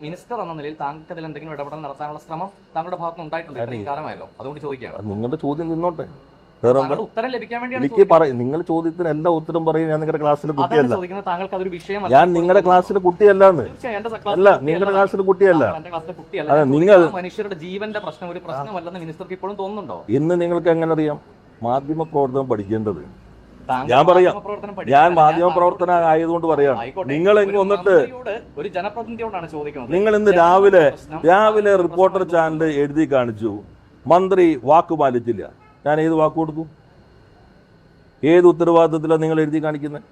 Minister എന്ന നിലയിൽ താങ്കൾക്ക് അതിൽ എന്തെങ്കിലും ഇടപെടൽ നടത്താനുള്ള ശ്രമം താങ്കളുടെ ഭാഗത്ത് ഉണ്ടായിട്ടുണ്ട്? ഇത്രയും കാലമായല്ലോ. അതുകൊണ്ട് ചോദിക്കാം. നിങ്ങളുടെ ചോദ്യം നിന്നോട്ടെ. ഉത്തരം ലഭിക്കാൻ വേണ്ടിയാണ് എനിക്ക് പറയും നിങ്ങൾ ചോദ്യത്തിന് എന്താ ഉത്തരം പറയും. ഞാൻ നിങ്ങളുടെ ക്ലാസ്സിലെ കുട്ടിയല്ല. താങ്കൾക്ക് അതൊരു വിഷയമല്ല. ഞാൻ നിങ്ങളുടെ ക്ലാസ്സിലെ കുട്ടിയല്ല അല്ല നിങ്ങളുടെ ക്ലാസ്സിലെ കുട്ടിയല്ല. അതെ, നിങ്ങൾ- മനുഷ്യരുടെ ജീവന്റെ പ്രശ്നം ഒരു പ്രശ്നമല്ലെന്ന് മിനിസ്റ്റർക്ക് ഇപ്പോഴും തോന്നുന്നുണ്ടോ? ഇന്ന് നിങ്ങൾക്ക് എങ്ങനെ അറിയാം? മാധ്യമ പ്രവർത്തനം പഠിക്കേണ്ടത് ഞാൻ പറയാം. ഞാൻ മാധ്യമ പ്രവർത്തന ആയതുകൊണ്ട് പറയാണ്. നിങ്ങൾ എങ്ങ് വന്നിട്ട് ഒരു ജനപ്രതിനിധിയോടാണ് ചോദിക്കുന്നത്. നിങ്ങൾ ഇന്ന് രാവിലെ രാവിലെ റിപ്പോർട്ടർ ചാനൽ എഴുതി കാണിച്ചു. മന്ത്രി വാക്ക് പാലിച്ചില്ല. ഞാൻ ഏത് വാക്ക് കൊടുത്തു ഏത് ഉത്തരവാദിത്തത്തിലാണ് നിങ്ങൾ എഴുതി കാണിക്കുന്നത്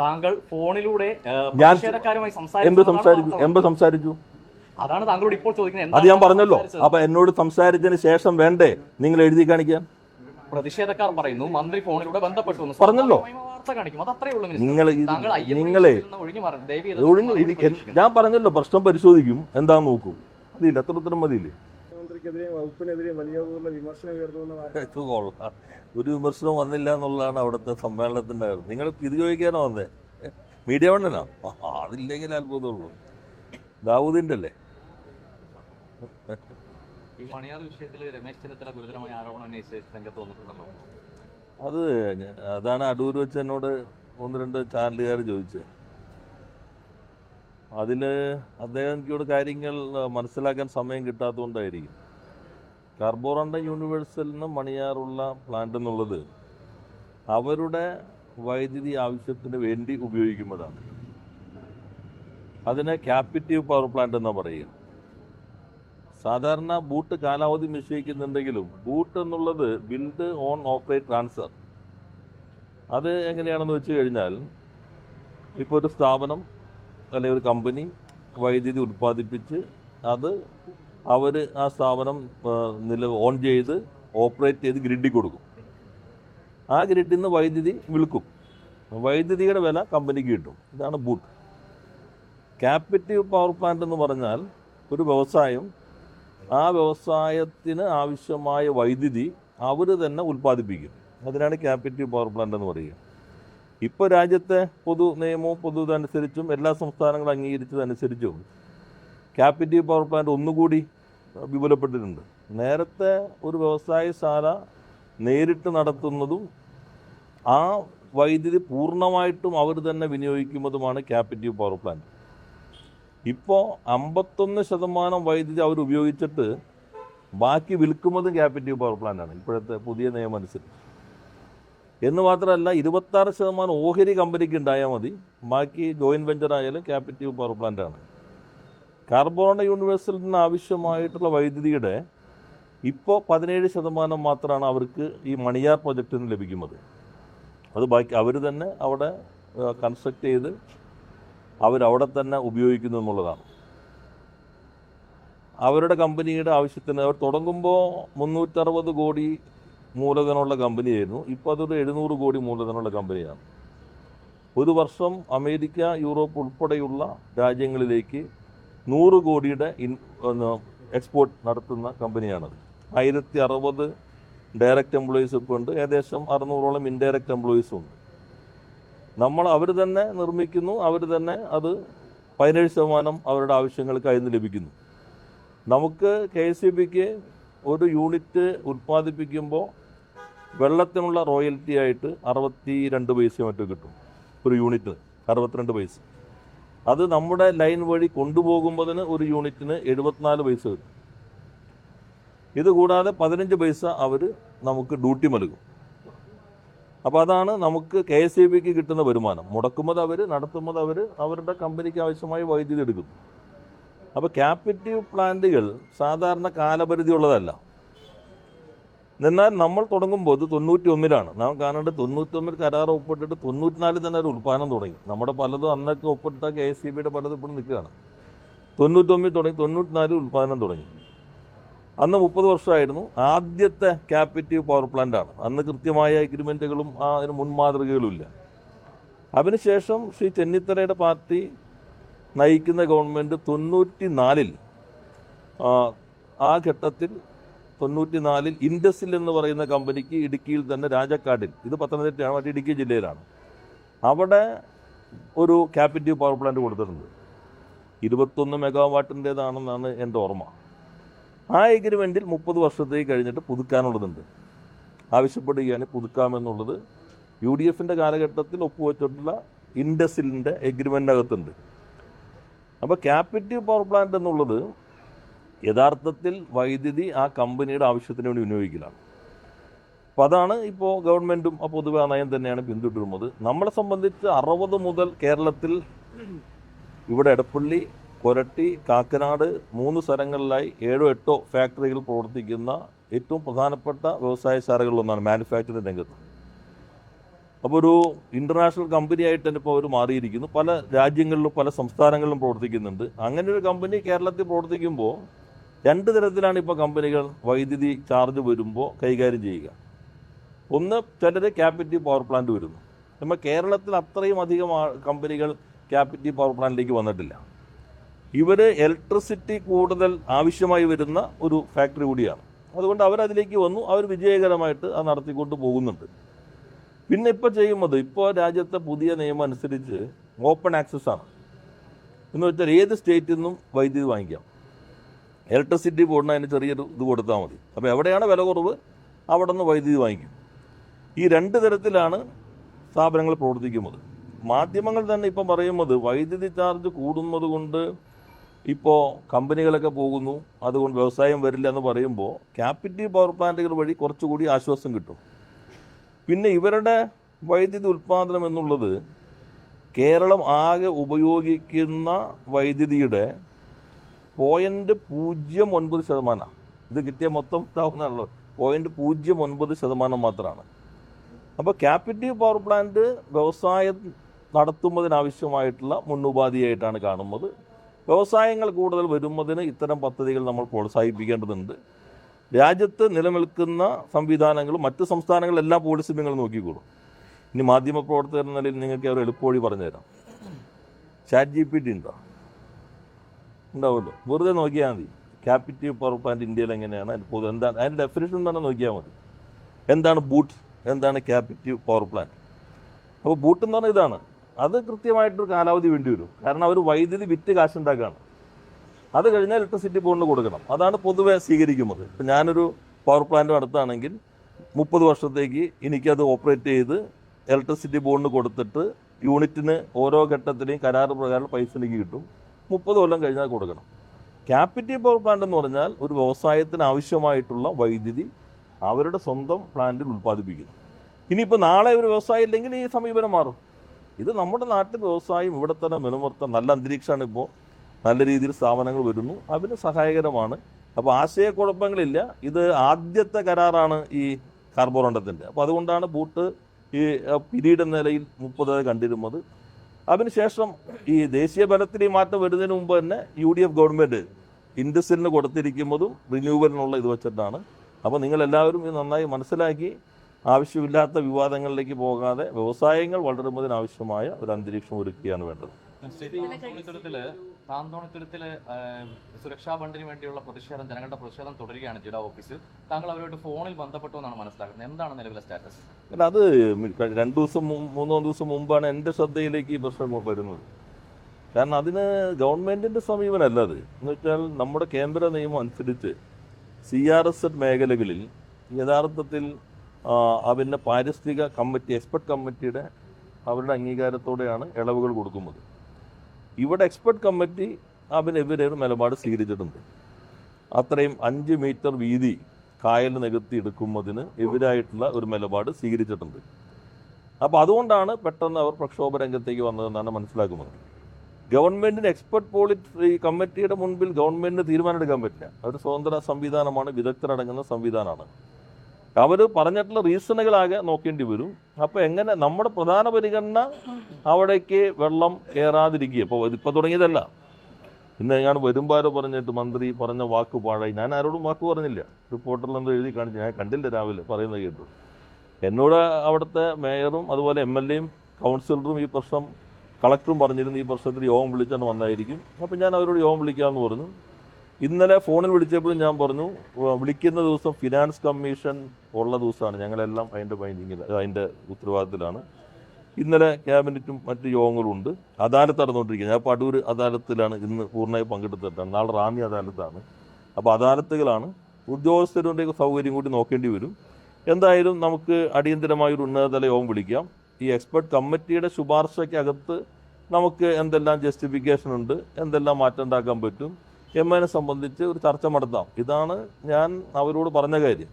താങ്കൾ ഫോണിലൂടെ ഞാൻ എന്ത് സംസാരിച്ചു? എന്ത് സംസാരിച്ചു? അതാണ് താങ്കളോട് ഇപ്പോൾ ചോദിക്കുന്നത്. അത് ഞാൻ പറഞ്ഞല്ലോ? അപ്പൊ എന്നോട് സംസാരിച്ചതിന് ശേഷം വേണ്ടേ നിങ്ങൾ എഴുതി കാണിക്കാൻ? പ്രതിഷേധക്കാർ പറയുന്നു മന്ത്രി ഫോണിലൂടെ ബന്ധപ്പെട്ടു. പറഞ്ഞല്ലോ. നിങ്ങൾ നിങ്ങളെ ഒഴിഞ്ഞു. ഞാൻ പറഞ്ഞല്ലോ പ്രശ്നം പരിശോധിക്കും എന്താ നോക്കൂ അതില്ല അത്രത്തരം മതിയില്ലേ. ഒരു വിമർശനം വന്നില്ല എന്നുള്ളതാണ് അവിടുത്തെ സമ്മേളനത്തിന്റെ കാര്യം. നിങ്ങൾ ഇത് ചോദിക്കാനോ വന്നേ മീഡിയ വണ്ണനാ ആ, അതില്ലെങ്കിൽ അത്ഭുതമുള്ളൂ ദാവൂദിന്റെ അല്ലേ ഈ പണിയാർ വിഷയത്തിൽ രമേശ് ചെന്നിത്തല ഗുരുതരമായ ആരോപണം ഉന്നയിച്ച് രംഗത്ത് വന്നിട്ടുണ്ടല്ലോ. അത് അതാണ് അടൂർ വെച്ച് എന്നോട് ഒന്ന് രണ്ട് ചാനലുകാർ ചോദിച്ചത്. അതിൽ അദ്ദേഹം എനിക്കോട് കാര്യങ്ങൾ മനസ്സിലാക്കാൻ സമയം കിട്ടാത്തതുകൊണ്ടായിരിക്കും. കാർബോറണ്ട യൂണിവേഴ്സലിന് മണിയാറുള്ള പ്ലാന്റ് എന്നുള്ളത് അവരുടെ വൈദ്യുതി ആവശ്യത്തിന് വേണ്ടി ഉപയോഗിക്കുന്നതാണ് അതിനെ ക്യാപിറ്റീവ് പവർ പ്ലാന്റ് എന്നാണ് പറയുക. സാധാരണ ബൂട്ട് കാലാവധി നിശ്ചയിക്കുന്നുണ്ടെങ്കിലും ബൂട്ട് എന്നുള്ളത് ബിൽഡ് ഓൺ ഓപ്പറേറ്റ് ട്രാൻസ്ഫർ. അത് എങ്ങനെയാണെന്ന് വെച്ച് കഴിഞ്ഞാൽ ഇപ്പോൾ ഒരു സ്ഥാപനം അല്ലെങ്കിൽ ഒരു കമ്പനി വൈദ്യുതി ഉത്പാദിപ്പിച്ച് അത് അവർ ആ സ്ഥാപനം നില ഓൺ ചെയ്ത് ഓപ്പറേറ്റ് ചെയ്ത് ഗ്രിഡിൽ കൊടുക്കും. ആ ഗ്രിഡിൽ നിന്ന് വൈദ്യുതി വിൽക്കും. വൈദ്യുതിയുടെ വില കമ്പനിക്ക് കിട്ടും. ഇതാണ് ബൂട്ട്. ക്യാപിറ്റീവ് പവർ പ്ലാന്റ് എന്ന് പറഞ്ഞാൽ ഒരു വ്യവസായം ആ വ്യവസായത്തിന് ആവശ്യമായ വൈദ്യുതി അവർ തന്നെ ഉൽപ്പാദിപ്പിക്കും അതിനാണ് ക്യാപിറ്റീവ് പവർ പ്ലാന്റ് എന്ന് പറയുക. ഇപ്പോൾ രാജ്യത്തെ പൊതു നിയമവും പൊതു ഇതനുസരിച്ചും എല്ലാ സംസ്ഥാനങ്ങളും അംഗീകരിച്ചതനുസരിച്ചും ക്യാപിറ്റീവ് പവർ പ്ലാന്റ് ഒന്നുകൂടി വിപുലപ്പെട്ടിട്ടുണ്ട്. നേരത്തെ ഒരു വ്യവസായശാല നേരിട്ട് നടത്തുന്നതും ആ വൈദ്യുതി പൂർണമായിട്ടും അവർ തന്നെ വിനിയോഗിക്കുന്നതുമാണ് ക്യാപിറ്റീവ് പവർ പ്ലാന്റ് ഇപ്പോൾ അമ്പത്തൊന്ന് ശതമാനം വൈദ്യുതി അവർ ഉപയോഗിച്ചിട്ട് ബാക്കി വിൽക്കുന്നതും ക്യാപിറ്റീവ് പവർ പ്ലാന്റാണ് ഇപ്പോഴത്തെ പുതിയ നിയമം അനുസരിച്ച്. എന്ന് മാത്രമല്ല ഇരുപത്താറ് ശതമാനം ഓഹരി കമ്പനിക്ക് ഉണ്ടായാൽ മതി. ബാക്കി ജോയിന്റ് വെഞ്ചർ ആയാലും ക്യാപിറ്റീവ് പവർ പ്ലാന്റാണ് കാർബോണ യൂണിവേഴ്സിൽ നിന്ന് ആവശ്യമായിട്ടുള്ള വൈദ്യുതിയുടെ ഇപ്പോൾ പതിനേഴ് ശതമാനം മാത്രമാണ് അവർക്ക് ഈ മണിയാർ പ്രൊജക്റ്റിൽ നിന്ന് ലഭിക്കുന്നത്. അത് ബാക്കി അവർ തന്നെ അവിടെ കൺസ്ട്രക്ട് ചെയ്ത് അവരവിടെ തന്നെ ഉപയോഗിക്കുന്നു എന്നുള്ളതാണ്. അവരുടെ കമ്പനിയുടെ ആവശ്യത്തിന് അവർ തുടങ്ങുമ്പോൾ മുന്നൂറ്ററുപത് കോടി മൂലധനമുള്ള കമ്പനിയായിരുന്നു. ഇപ്പോൾ അതൊരു എഴുന്നൂറ് കോടി മൂലധനമുള്ള കമ്പനിയാണ്. ഒരു വർഷം അമേരിക്ക യൂറോപ്പ് ഉൾപ്പെടെയുള്ള രാജ്യങ്ങളിലേക്ക് നൂറ് കോടിയുടെ ഇൻ എക്സ്പോർട്ട് നടത്തുന്ന കമ്പനിയാണത്. ആയിരത്തി അറുപത് ഡയറക്റ്റ് എംപ്ലോയീസ് ഇപ്പോൾ ഉണ്ട്. ഏകദേശം അറുന്നൂറോളം ഇൻഡയറക്റ്റ് എംപ്ലോയീസും ഉണ്ട്. നമ്മൾ അവർ തന്നെ നിർമ്മിക്കുന്നു അവർ തന്നെ അത് പതിനേഴ് ശതമാനം അവരുടെ ആവശ്യങ്ങൾക്ക് അതിൽ ലഭിക്കുന്നു. നമുക്ക് കെ എസ് സി ബിക്ക് ഒരു യൂണിറ്റ് ഉൽപ്പാദിപ്പിക്കുമ്പോൾ വെള്ളത്തിനുള്ള റോയൽറ്റി ആയിട്ട് അറുപത്തി രണ്ട് പൈസ മറ്റോ കിട്ടും. ഒരു യൂണിറ്റ് അറുപത്തിരണ്ട് പൈസ. അത് നമ്മുടെ ലൈൻ വഴി കൊണ്ടുപോകുമ്പോൾ ഒരു യൂണിറ്റിന് എഴുപത്തിനാല് പൈസ കിട്ടും. ഇതുകൂടാതെ പതിനഞ്ച് പൈസ അവർ നമുക്ക് ഡ്യൂട്ടി നൽകും. അപ്പോൾ അതാണ് നമുക്ക് കെ എസ് ഇ ബിക്ക് കിട്ടുന്ന വരുമാനം. മുടക്കുന്നത് അവർ നടത്തുന്നത് അവർ അവരുടെ കമ്പനിക്ക് ആവശ്യമായ വൈദ്യുതി എടുക്കുന്നു. അപ്പോൾ ക്യാപിറ്റീവ് പ്ലാന്റുകൾ സാധാരണ കാലപരിധി ഉള്ളതല്ല. എന്നാൽ നമ്മൾ തുടങ്ങുമ്പോൾ തൊണ്ണൂറ്റി ഒന്നിലാണ് നാം കാണേണ്ടത് തൊണ്ണൂറ്റി ഒന്നിൽ കരാർ ഒപ്പിട്ടിട്ട് തൊണ്ണൂറ്റിനാലിൽ തന്നെ ഒരു ഉൽപ്പാദനം തുടങ്ങി. നമ്മുടെ പലതും അന്നൊക്കെ ഒപ്പിട്ട കെ എസ് സി ബിയുടെ പലതും ഇപ്പോൾ നിൽക്കുകയാണ്. തൊണ്ണൂറ്റൊന്നിൽ തുടങ്ങി തൊണ്ണൂറ്റിനാലിൽ ഉൽപ്പാദനം തുടങ്ങി. അന്ന് മുപ്പത് വർഷമായിരുന്നു. ആദ്യത്തെ ക്യാപിറ്റീവ് പവർ പ്ലാന്റ് ആണ്. അന്ന് കൃത്യമായ എഗ്രിമെന്റുകളും അതിന് മുൻമാതൃകകളും ഇല്ല. അതിനുശേഷം ശ്രീ ചെന്നിത്തലയുടെ പാർട്ടി നയിക്കുന്ന ഗവൺമെന്റ് തൊണ്ണൂറ്റി നാലിൽ ആ ഘട്ടത്തിൽ തൊണ്ണൂറ്റി നാലിൽ ഇൻഡസിൽ എന്ന് പറയുന്ന കമ്പനിക്ക് ഇടുക്കിയിൽ തന്നെ രാജക്കാടിൽ ഇത് പത്തനംതിട്ടയാണ് മറ്റേ ഇടുക്കി ജില്ലയിലാണ്. അവിടെ ഒരു ക്യാപിറ്റീവ് പവർ പ്ലാന്റ് കൊടുത്തിട്ടുണ്ട്. ഇരുപത്തൊന്ന് മെഗാവാട്ടിന്റേതാണെന്നാണ് എന്റെ ഓർമ്മ. ആ എഗ്രിമെന്റിൽ മുപ്പത് വർഷത്തേക്ക് കഴിഞ്ഞിട്ട് പുതുക്കാനുള്ളതുണ്ട്. ആവശ്യപ്പെടുകയാണ് പുതുക്കാമെന്നുള്ളത്. യു ഡി എഫിന്റെ കാലഘട്ടത്തിൽ ഒപ്പുവെച്ചിട്ടുള്ള ഇൻഡസിലിന്റെ എഗ്രിമെന്റിനകത്തുണ്ട് അപ്പോൾ ക്യാപിറ്റീവ് പവർ പ്ലാന്റ് എന്നുള്ളത് യഥാർത്ഥത്തിൽ വൈദ്യുതി ആ കമ്പനിയുടെ ആവശ്യത്തിന് വേണ്ടി വിനിയോഗിക്കലാണ്. അപ്പം അതാണ് ഇപ്പോൾ ഗവൺമെന്റും ആ പൊതുവെ നയം തന്നെയാണ് പിന്തുടരുന്നത്. നമ്മളെ സംബന്ധിച്ച് അറുപത് മുതൽ കേരളത്തിൽ ഇവിടെ എടപ്പള്ളി കൊരട്ടി കാക്കനാട് മൂന്ന് സ്ഥലങ്ങളിലായി ഏഴോ എട്ടോ ഫാക്ടറികൾ പ്രവർത്തിക്കുന്ന ഏറ്റവും പ്രധാനപ്പെട്ട വ്യവസായ ശാലകളിലൊന്നാണ് മാനുഫാക്ചറിംഗ് രംഗത്ത്. അപ്പോൾ ഒരു ഇന്റർനാഷണൽ കമ്പനി ആയിട്ട് തന്നെ ഇപ്പോൾ അവർ മാറിയിരിക്കുന്നു. പല രാജ്യങ്ങളിലും പല സംസ്ഥാനങ്ങളിലും പ്രവർത്തിക്കുന്നുണ്ട്. അങ്ങനെ ഒരു കമ്പനി കേരളത്തിൽ പ്രവർത്തിക്കുമ്പോൾ രണ്ട് തരത്തിലാണ് ഇപ്പോൾ കമ്പനികൾ വൈദ്യുതി ചാർജ് വരുമ്പോൾ കൈകാര്യം ചെയ്യുക. ഒന്ന് ചിലർ ക്യാപിറ്റീവ് പവർ പ്ലാന്റ് വരുന്നു. നമ്മൾ കേരളത്തിൽ അത്രയും അധികം കമ്പനികൾ ക്യാപിറ്റീവ് പവർ പ്ലാന്റിലേക്ക് വന്നിട്ടില്ല. ഇവർ ഇലക്ട്രിസിറ്റി കൂടുതൽ ആവശ്യമായി വരുന്ന ഒരു ഫാക്ടറി കൂടിയാണ്. അതുകൊണ്ട് അവരതിലേക്ക് വന്നു. അവർ വിജയകരമായിട്ട് അത് നടത്തിക്കൊണ്ട് പോകുന്നുണ്ട്. പിന്നെ ഇപ്പോൾ ചെയ്യുന്നത് ഇപ്പോൾ രാജ്യത്തെ പുതിയ നിയമം അനുസരിച്ച് ഓപ്പൺ ആക്സസ് ആണ്. എന്ന് വെച്ചാൽ ഏത് സ്റ്റേറ്റിൽ നിന്നും വൈദ്യുതി വാങ്ങിക്കാം. ഇലക്ട്രിസിറ്റി ബോർഡിന് അതിന് ചെറിയൊരു ഇത് കൊടുത്താൽ മതി. അപ്പോൾ എവിടെയാണ് വില കുറവ്? അവിടെ നിന്ന് വൈദ്യുതി വാങ്ങിക്കും. ഈ രണ്ട് തരത്തിലാണ് സ്ഥാപനങ്ങൾ പ്രവർത്തിക്കുന്നത്. മാധ്യമങ്ങൾ തന്നെ ഇപ്പം പറയുന്നത് വൈദ്യുതി ചാർജ് കൂടുന്നത് കൊണ്ട് ഇപ്പോൾ കമ്പനികളൊക്കെ പോകുന്നു അതുകൊണ്ട് വ്യവസായം വരില്ല എന്ന് പറയുമ്പോൾ ക്യാപിറ്റീവ് പവർ പ്ലാന്റുകൾ വഴി കുറച്ചുകൂടി ആശ്വാസം കിട്ടും. പിന്നെ ഇവരുടെ വൈദ്യുതി ഉൽപ്പാദനം എന്നുള്ളത് കേരളം ആകെ ഉപയോഗിക്കുന്ന വൈദ്യുതിയുടെ പോയിന്റ് പൂജ്യം ഒൻപത് ശതമാനമാണ് ഇത് കിട്ടിയ മൊത്തം ഇതാവുന്നതാണല്ലോ. പോയിന്റ് പൂജ്യം ഒൻപത് ശതമാനം മാത്രമാണ് അപ്പോൾ ക്യാപിറ്റീവ് പവർ പ്ലാന്റ് വ്യവസായം നടത്തുന്നതിനാവശ്യമായിട്ടുള്ള മുന്നുപാധിയായിട്ടാണ് കാണുന്നത്. വ്യവസായങ്ങൾ കൂടുതൽ വരുന്നതിന് ഇത്തരം പദ്ധതികൾ നമ്മൾ പ്രോത്സാഹിപ്പിക്കേണ്ടതുണ്ട്. രാജ്യത്ത് നിലനിൽക്കുന്ന സംവിധാനങ്ങളും മറ്റ് സംസ്ഥാനങ്ങളിൽ എല്ലാ പോളിസിയും നിങ്ങൾ നോക്കിക്കോളും ഇനി മാധ്യമ പ്രവർത്തകർ എന്ന നിലയിൽ നിങ്ങൾക്ക് അവർ എളുപ്പവഴി പറഞ്ഞുതരാം. ചാറ്റ് ജി പി ടി ഉണ്ടോ? ഉണ്ടാവുമല്ലോ. വെറുതെ നോക്കിയാൽ മതി. ക്യാപിറ്റീവ് പവർ പ്ലാന്റ് ഇന്ത്യയിൽ എങ്ങനെയാണ്? പൊതു എന്താണ് അതിന്റെ ഡെഫിനേഷൻ തന്നെ നോക്കിയാൽ മതി. എന്താണ് ബൂട്ട്? എന്താണ് ക്യാപിറ്റീവ് പവർ പ്ലാന്റ് അപ്പോൾ ബൂട്ട് എന്ന് പറഞ്ഞാൽ ഇതാണ്. അത് കൃത്യമായിട്ടൊരു കാലാവധി വേണ്ടി വരും. കാരണം അവർ വൈദ്യുതി വിറ്റ് കാശുണ്ടാക്കുകയാണ്. അത് കഴിഞ്ഞാൽ ഇലക്ട്രിസിറ്റി ബോർഡിന് കൊടുക്കണം. അതാണ് പൊതുവെ സ്വീകരിക്കുന്നത്. ഇപ്പം ഞാനൊരു പവർ പ്ലാന്റ് നടത്തുകയാണെങ്കിൽ മുപ്പത് വർഷത്തേക്ക് എനിക്കത് ഓപ്പറേറ്റ് ചെയ്ത് ഇലക്ട്രിസിറ്റി ബോർഡിന് കൊടുത്തിട്ട് യൂണിറ്റിന് ഓരോ ഘട്ടത്തിലെയും കരാർ പ്രകാരം പൈസ എനിക്ക് കിട്ടും. മുപ്പത് കൊല്ലം കഴിഞ്ഞാൽ കൊടുക്കണം. ക്യാപിറ്റി പവർ പ്ലാന്റ് എന്ന് പറഞ്ഞാൽ ഒരു വ്യവസായത്തിന് ആവശ്യമായിട്ടുള്ള വൈദ്യുതി അവരുടെ സ്വന്തം പ്ലാന്റിൽ ഉൽപ്പാദിപ്പിക്കുന്നു. ഇനിയിപ്പോൾ നാളെ ഒരു വ്യവസായം ഇല്ലെങ്കിൽ ഈ സമീപനം മാറും. ഇത് നമ്മുടെ നാട്ടിൽ വ്യവസായം ഇവിടെ തന്നെ നിലനിർത്താൻ നല്ല അന്തരീക്ഷമാണ് ഇപ്പോൾ നല്ല രീതിയിൽ സ്ഥാപനങ്ങൾ വരുന്നു. അതിന് സഹായകരമാണ്. അപ്പോൾ ആശയക്കുഴപ്പങ്ങളില്ല. ഇത് ആദ്യത്തെ കരാറാണ് ഈ കാർബോറണ്ടത്തിന്റെ. അപ്പോൾ അതുകൊണ്ടാണ് ബൂട്ട് ഈ പിരീഡ് എന്ന നിലയിൽ മുപ്പത് കണ്ടിരുന്നത്. അതിനുശേഷം ഈ ദേശീയ ബലത്തിൽ ഈ മാറ്റം വരുന്നതിന് മുമ്പ് തന്നെ യു ഡി എഫ് ഗവൺമെന്റ് ഇൻഡസ്ട്രിന് കൊടുത്തിരിക്കുന്നതും റിന്യൂവലിനുള്ള ഇത് വെച്ചിട്ടാണ്. അപ്പോൾ നിങ്ങളെല്ലാവരും ഇത് നന്നായി മനസ്സിലാക്കി. ആവശ്യമില്ലാത്ത വിവാദങ്ങളിലേക്ക് പോകാതെ വ്യവസായങ്ങൾ വളരുന്നതിനാവശ്യമായ ഒരു അന്തരീക്ഷം ഒരുക്കുകയാണ് വേണ്ടത്. താന്തോണിത്തുരത്തിൽ സുരക്ഷാ ഫണ്ടിന് വേണ്ടിയുള്ള പ്രതിഷേധം ജനങ്ങളുടെ പ്രതിഷേധം തുടരുകയാണ് ജില്ലാ ഓഫീസിൽ. താങ്കൾ അവരോട് ഫോണിൽ ബന്ധപ്പെട്ടു എന്നാണ് മനസ്സിലാക്കുന്നത്. എന്താണ് നിലവിലെ സ്റ്റാറ്റസ്? അല്ല അത് രണ്ടു ദിവസം മൂന്നോ ദിവസം മുമ്പാണ് എന്റെ ശ്രദ്ധയിലേക്ക് ഈ പ്രശ്നം വരുന്നത്. കാരണം അതിന് ഗവൺമെന്റിന്റെ സമീപനമല്ല അത്. എന്ന് വെച്ചാൽ നമ്മുടെ കേന്ദ്ര നിയമം അനുസരിച്ച് സി ആർ എസ് എഡ് മേഖലകളിൽ യഥാർത്ഥത്തിൽ അതിന്റെ പാരിസ്ഥിതിക കമ്മിറ്റി എക്സ്പെർട്ട് കമ്മിറ്റിയുടെ അവരുടെ അംഗീകാരത്തോടെയാണ് ഇളവുകൾ കൊടുക്കുന്നത്. ഇവിടെ എക്സ്പെർട്ട് കമ്മിറ്റി അതിനെതിരെ ഒരു നിലപാട് സ്വീകരിച്ചിട്ടുണ്ട്. അത്രയും അഞ്ച് മീറ്റർ വീതി കായൽ നികത്തി എടുക്കുന്നതിന് എതിരായിട്ടുള്ള ഒരു നിലപാട് സ്വീകരിച്ചിട്ടുണ്ട്. അപ്പോൾ അതുകൊണ്ടാണ് പെട്ടെന്ന് അവർ പ്രക്ഷോഭ രംഗത്തേക്ക് വന്നതെന്നാണ് മനസ്സിലാക്കുന്നത്. ഗവൺമെന്റിന് എക്സ്പെർട്ട് പോളിറ്റി കമ്മിറ്റിയുടെ മുൻപിൽ ഗവൺമെന്റിന് തീരുമാനമെടുക്കാൻ പറ്റില്ല. അവർ സ്വതന്ത്ര സംവിധാനമാണ് വിദഗ്ധരടങ്ങുന്ന സംവിധാനമാണ്. അവർ പറഞ്ഞിട്ടുള്ള റീസണുകളാകെ നോക്കേണ്ടി വരും. അപ്പോൾ എങ്ങനെ നമ്മുടെ പ്രധാന പരിഗണന അവിടേക്ക് വെള്ളം കയറാതിരിക്കുക. ഇപ്പോൾ ഇതിപ്പോൾ തുടങ്ങിയതല്ല. ഇന്ന് ഞാൻ വരുമ്പാരോ പറഞ്ഞിട്ട് മന്ത്രി പറഞ്ഞ വാക്ക് പാഴായി. ഞാൻ ആരോടും വാക്ക് പറഞ്ഞില്ല. റിപ്പോർട്ടറിൽ എന്തോ എഴുതി കാണിച്ചു. ഞാൻ കണ്ടില്ല രാവിലെ പറയുന്നത് കേട്ടു. എന്നോട് അവിടുത്തെ മേയറും അതുപോലെ എം എൽ എയും കൗൺസിലറും ഈ പ്രശ്നം കളക്ടറും പറഞ്ഞിരുന്നു. ഈ പ്രശ്നത്തിൽ യോഗം വിളിച്ചാണ് വന്നായിരിക്കും. അപ്പം ഞാൻ അവരോട് യോഗം വിളിക്കാമെന്ന് പറഞ്ഞു. ഇന്നലെ ഫോണിൽ വിളിച്ചപ്പോഴും ഞാൻ പറഞ്ഞു വിളിക്കുന്ന ദിവസം ഫിനാൻസ് കമ്മീഷൻ ഉള്ള ദിവസമാണ്. ഞങ്ങളെല്ലാം അതിന്റെ ബൈൻഡിങ്ങിൽ അതിന്റെ ഉത്തരവാദിത്തത്തിലാണ്. ഇന്നലെ ക്യാബിനറ്റും മറ്റ് യോഗങ്ങളും ഉണ്ട്. അദാലത്ത് നടന്നുകൊണ്ടിരിക്കുന്നത് ഞാൻ പടൂർ അദാലത്തിലാണ് ഇന്ന് പൂർണമായി പങ്കെടുത്തിട്ടാണ് നാളെ റാന്നി അദാലത്താണ്. അപ്പോൾ അദാലത്തുകളാണ്. ഉദ്യോഗസ്ഥരുടെ സൗകര്യം കൂടി നോക്കേണ്ടി വരും. എന്തായാലും നമുക്ക് അടിയന്തരമായ ഒരു ഉന്നതതല യോഗം വിളിക്കാം. ഈ എക്സ്പെർട്ട് കമ്മിറ്റിയുടെ ശുപാർശയ്ക്കകത്ത് നമുക്ക് എന്തെല്ലാം ജസ്റ്റിഫിക്കേഷൻ ഉണ്ട് എന്തെല്ലാം മാറ്റം ഉണ്ടാക്കാൻ പറ്റും എമ്മനെ സംബന്ധിച്ച് ഒരു ചർച്ച നടത്താം. ഇതാണ് ഞാൻ അവരോട് പറഞ്ഞ കാര്യം.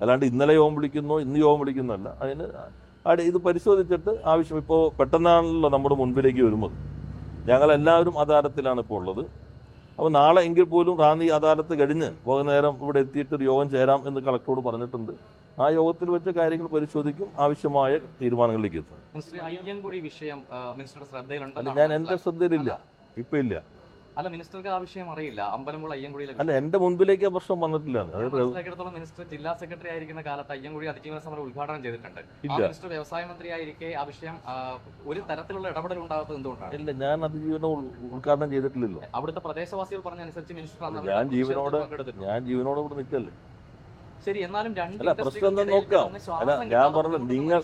അല്ലാണ്ട് ഇന്നലെ യോഗം വിളിക്കുന്നു ഇന്ന് യോഗം വിളിക്കുന്നല്ല അതിന് ഇത് പരിശോധിച്ചിട്ട് ആവശ്യം. ഇപ്പോൾ പെട്ടെന്നാണല്ലോ നമ്മുടെ മുൻപിലേക്ക് വരുന്നത്. ഞങ്ങളെല്ലാവരും അദാലത്തിലാണ് ഇപ്പോൾ ഉള്ളത്. അപ്പോൾ നാളെ എങ്കിൽ പോലും റാന്നി അദാലത്ത് കഴിഞ്ഞ് വൈകുന്നേരം ഇവിടെ എത്തിയിട്ട് ഒരു യോഗം ചേരാം എന്ന് കളക്ടറോട് പറഞ്ഞിട്ടുണ്ട്. ആ യോഗത്തിൽ വെച്ച് കാര്യങ്ങൾ പരിശോധിക്കും. ആവശ്യമായ തീരുമാനങ്ങളിലേക്ക് എത്തും. ഞാൻ എന്റെ ശ്രദ്ധയിലില്ല. ഇപ്പം ഇല്ല. അല്ല മിനിസ്റ്റർക്ക് ആ വിഷയം അറിയില്ല. അമ്പലമുള്ള അയ്യൻകുഴിയിലെ അല്ല എന്റെ മുൻപിലേക്ക് ആ പ്രശ്നം വന്നിട്ടില്ല. മനസ്സിലാക്കിയിടത്തോളം മിനിസ്റ്റർ ജില്ലാ സെക്രട്ടറി ആയിരിക്കുന്ന കാലത്ത് അയ്യൻകുഴി അതിജീവന സമരം ഉദ്ഘാടനം ചെയ്തിട്ടുണ്ട്. മിനിസ്റ്റർ വ്യവസായ മന്ത്രി ആയിരിക്കെ ആ വിഷയം ഒരു തരത്തിലുള്ള ഇടപെടൽ ഉണ്ടാകാത്തത് എന്തുകൊണ്ടാണ്? ഇല്ല ഞാൻ അതിജീവനം ഉദ്ഘാടനം ചെയ്തിട്ടില്ലല്ലോ. അവിടുത്തെ പ്രദേശവാസികൾ പറഞ്ഞ അനുസരിച്ച് മിനിസ്റ്റർ ഞാൻ ജീവനോട് ഞാൻ ജീവനോട് ഇവിടെ നിൽക്കല്ലേ. ശരി എന്നാലും രണ്ട് പ്രശ്നം നോക്കാം. ഞാൻ പറഞ്ഞു നിങ്ങൾ-.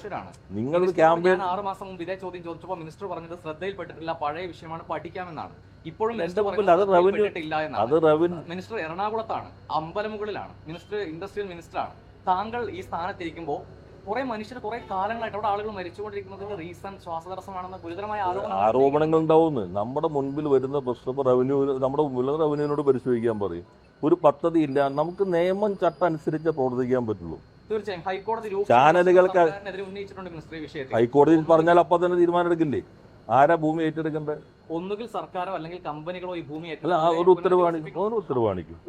നിങ്ങളൊരു ക്യാമ്പയിൻ ആറ് മാസം മുമ്പ് ഇതേ ചോദ്യം ചോദിച്ചപ്പോൾ മിനിസ്റ്റർ പറഞ്ഞത് ശ്രദ്ധയിൽപ്പെട്ടിട്ടില്ല പഴയ വിഷയമാണ് പഠിക്കാമെന്നാണ്. ഇപ്പോഴും അത് റവന്യൂ അത് റവന്യൂ മിനിസ്റ്റർ എറണാകുളത്താണ് അമ്പലമുകളിലാണ്. മിനിസ്റ്റർ ഇൻഡസ്ട്രിയൽ മിനിസ്റ്റർ ആണ് താങ്കൾ ഈ സ്ഥാനത്തിരിക്കുമ്പോൾ കുറെ മനുഷ്യർ കുറെ കാലങ്ങളായിട്ട് അവിടെ ആളുകൾ മരിച്ചുകൊണ്ടിരിക്കുന്നതിന്റെ റീസൺ ശ്വാസതടസ്സമാണെന്ന ഗുരുതരമായ ആരോപണം ആരോപണങ്ങൾ ഉണ്ടാവുന്നു നമ്മുടെ മുൻപിൽ വരുന്ന പ്രശ്നം റവന്യൂ നമ്മുടെ മുമ്പിൽ റവന്യൂവിനോട് പരിശോധിക്കാൻ പറയും. ഒരു പദ്ധതി ഇല്ല നമുക്ക് നിയമം ചട്ടം അനുസരിച്ച് പ്രവർത്തിക്കാൻ പറ്റുള്ളൂ. തീർച്ചയായും. ഹൈക്കോടതി ചാനലുകൾക്ക് ഉന്നയിച്ചിട്ടുണ്ട് വിഷയത്തിൽ. ഹൈക്കോടതിയിൽ പറഞ്ഞാൽ അപ്പം തന്നെ തീരുമാനം എടുക്കില്ലേ ആരാ ഭൂമി ഏറ്റെടുക്കേണ്ടത് ഒന്നുകിൽ സർക്കാരോ അല്ലെങ്കിൽ കമ്പനികളോ ഈ ഭൂമി അല്ല ആ ഒരു ഉത്തരവ് കാണിക്കും. ഒരു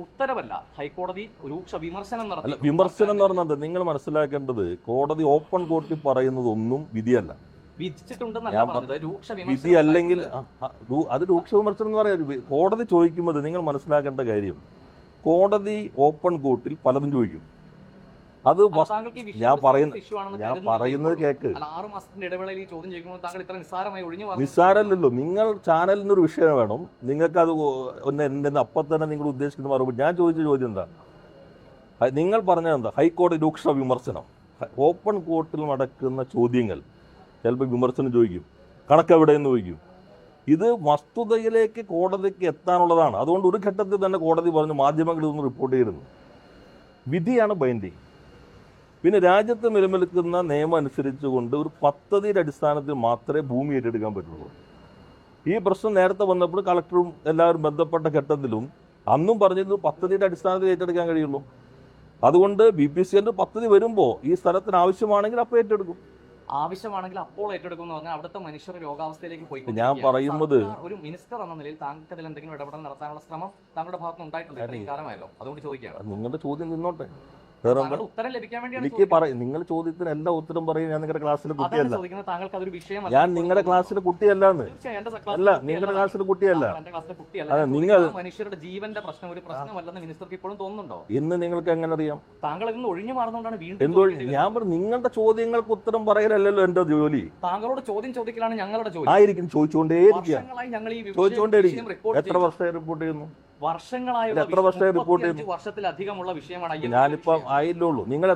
ഉത്തരവല്ല ഹൈക്കോടതി രൂക്ഷ വിമർശനം നടത്തി. വിമർശനം എന്ന് പറഞ്ഞത് നിങ്ങൾ മനസ്സിലാക്കേണ്ടത് കോടതി ഓപ്പൺ കോർട്ടിൽ പറയുന്നത് ഒന്നും വിധിയല്ല വിധി അല്ലെങ്കിൽ അത് രൂക്ഷ വിമർശനം എന്ന് പറയാം കോടതി ചോദിക്കുമ്പോൾ നിങ്ങൾ മനസ്സിലാക്കേണ്ട കാര്യം കോടതി ഓപ്പൺ കോർട്ടിൽ പലതും ചോദിക്കും. അത് ഞാൻ പറയുന്നത് പറയുന്ന- ഞാൻ പറയുന്നത് കേക്ക്. നിസ്സാരമല്ലല്ലോ നിങ്ങൾ ചാനലിനൊരു വിഷയം വേണം. നിങ്ങൾക്ക് അത് ഒന്ന് എന്നെ അപ്പം തന്നെ നിങ്ങൾ ഉദ്ദേശിക്കുന്ന മറുപടി. ഞാൻ ചോദിച്ച ചോദ്യം എന്താ? നിങ്ങൾ പറഞ്ഞത് എന്താ? ഹൈക്കോടതി രൂക്ഷ വിമർശനം. ഓപ്പൺ കോർട്ടിൽ നടക്കുന്ന ചോദ്യങ്ങൾ. ചിലപ്പോൾ വിമർശനം ചോദിക്കും. കണക്കെവിടെയെന്ന് ചോദിക്കും. ഇത് വസ്തുതയിലേക്ക് കോടതിക്ക് എത്താനുള്ളതാണ്. അതുകൊണ്ട് ഒരു ഘട്ടത്തിൽ തന്നെ കോടതി പറഞ്ഞു മാധ്യമങ്ങൾ ഇതൊന്ന് റിപ്പോർട്ട് ചെയ്തിരുന്നു വിധിയാണ് ബൈൻഡിങ് പിന്നെ രാജ്യത്ത് നിലനിൽക്കുന്ന നിയമം അനുസരിച്ചുകൊണ്ട് ഒരു പദ്ധതിയുടെ അടിസ്ഥാനത്തിൽ മാത്രമേ ഭൂമി ഏറ്റെടുക്കാൻ പറ്റുള്ളൂ. ഈ പ്രശ്നം നേരത്തെ വന്നപ്പോൾ കളക്ടറും എല്ലാവരും ബന്ധപ്പെട്ട ഘട്ടത്തിലും അന്നും പറഞ്ഞിരുന്നു പദ്ധതിയുടെ അടിസ്ഥാനത്തിൽ ഏറ്റെടുക്കാൻ കഴിയുള്ളൂ. അതുകൊണ്ട് ബി പി സി എന്റെ പദ്ധതി വരുമ്പോൾ ഈ സ്ഥലത്തിന് ആവശ്യമാണെങ്കിൽ അപ്പോൾ ഏറ്റെടുക്കും. ആവശ്യമാണെങ്കിൽ അപ്പോൾ ഏറ്റെടുക്കും എന്ന് പറഞ്ഞാൽ അവിടുത്തെ മനുഷ്യർ രോഗാവസ്ഥയിലേക്ക് പോയി ഞാൻ പറയുന്നത് ഒരു മിനിസ്റ്റർ എന്ന നിലയിൽ താങ്കൾക്ക് അതിൽ എന്തെങ്കിലും ഇടപെടൽ നടത്താനുള്ള ശ്രമം താങ്കളുടെ ഭാഗത്ത് ഉണ്ടായിട്ടുണ്ട് കാലമായല്ലോ. അതുകൊണ്ട് ചോദിക്കാം നിങ്ങളുടെ ചോദ്യം നിന്നോട്ടെ. എന്താ ഉത്തരം ലഭിക്കാൻ വേണ്ടിയാണ് എനിക്ക് പറയും നിങ്ങൾ ചോദ്യത്തിന് എല്ലാ ഉത്തരം പറയും ഞാൻ നിങ്ങളുടെ ക്ലാസ്സിലെ കുട്ടിയല്ല. ചോദിക്കുന്നത്. താങ്കൾക്ക് അതൊരു വിഷയമല്ല. ഞാൻ നിങ്ങളുടെ ക്ലാസ്സിലെ കുട്ടിയല്ലാന്ന്. അല്ല നിങ്ങളുടെ ക്ലാസ്സിലെ കുട്ടിയല്ല. എന്റെ ക്ലാസ്സിലെ കുട്ടിയല്ല. അതെ, നിങ്ങൾ- മനുഷ്യരുടെ ജീവന്റെ പ്രശ്നം ഒരു പ്രശ്നമല്ലെന്ന് മിനിസ്റ്റർക്ക് ഇപ്പോഴും തോന്നുന്നുണ്ടോ? ഇന്ന് നിങ്ങൾക്ക് എങ്ങനെ അറിയാം? താങ്കൾ ഇന്ന് ഒഴിഞ്ഞു മാറുന്നതുകൊണ്ടാണ് വീണ്ടും എന്തോ ഞാൻ പറഞ്ഞു നിങ്ങളുടെ ചോദ്യങ്ങൾക്ക് ഉത്തരം പറയലല്ലോ എന്റെ ജോലി. താങ്കളോട് ചോദ്യം ചോദിക്കലാണ് ഞങ്ങളുടെ ജോലി. ആയിരിക്കും ചോദിച്ചുകൊണ്ടേ ചോദിച്ചുകൊണ്ടേ. എത്ര. വർഷമായി റിപ്പോർട്ട് ചെയ്യുന്നു? വർഷങ്ങളായുള്ള ഇത് എത്ര വർഷമായി report മുപ്പത്തിയഞ്ച് വർഷത്തിലധികമുള്ള വിഷയമാണ് ഞാനിപ്പം വിഷയം. ആയില്ലുള്ളൂ. നിങ്ങൾ